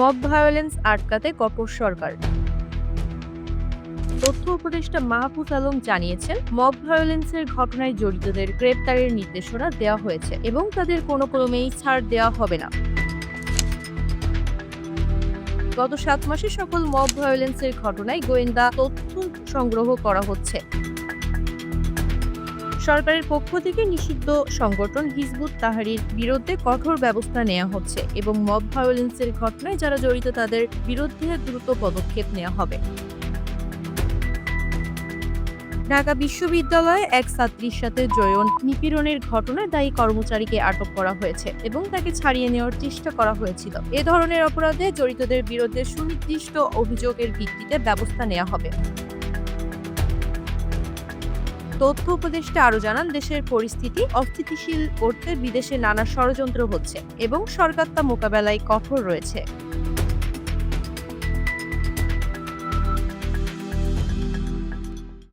Mob violence আটকাতে কঠোর সরকার। তথ্য উপদেষ্টা মাহফুজ আলম জানিয়েছেন, মব ভায়োলেন্সের ঘটনায় জড়িতদের গ্রেপ্তারের নির্দেশনা দেওয়া হয়েছে এবং তাদের কোনো ক্রমেই ছাড় দেওয়া হবে না। গত সাত মাসে সকল মব ভায়োলেন্সের ঘটনায় গোয়েন্দা তথ্য সংগ্রহ করা হচ্ছে। সরকারের পক্ষ থেকে নিষিদ্ধ সংগঠন হিজবুত তাহারির বিরুদ্ধে কঠোর ব্যবস্থা নেওয়া হচ্ছে এবং মব ভায়োলেন্সের ঘটনায় যারা জড়িত তাদের বিরুদ্ধে দ্রুত পদক্ষেপ নেওয়া হবে। ঢাকা বিশ্ববিদ্যালয়ে এক ছাত্রীর সাথে জয়ন নিপীড়নের ঘটনায় দায়ী কর্মচারীকে আটক করা হয়েছে এবং তাকে ছাড়িয়ে নেওয়ার চেষ্টা করা হয়েছিল। এ ধরনের অপরাধে জড়িতদের বিরুদ্ধে সুনির্দিষ্ট অভিযোগের ভিত্তিতে ব্যবস্থা নেওয়া হবে। তথ্য উপদেষ্টা আরও জানান, দেশের পরিস্থিতি অস্থিতিশীল করতে বিদেশে নানা ষড়যন্ত্র হচ্ছে এবং সরকার তা মোকাবেলায় কঠোর রয়েছে।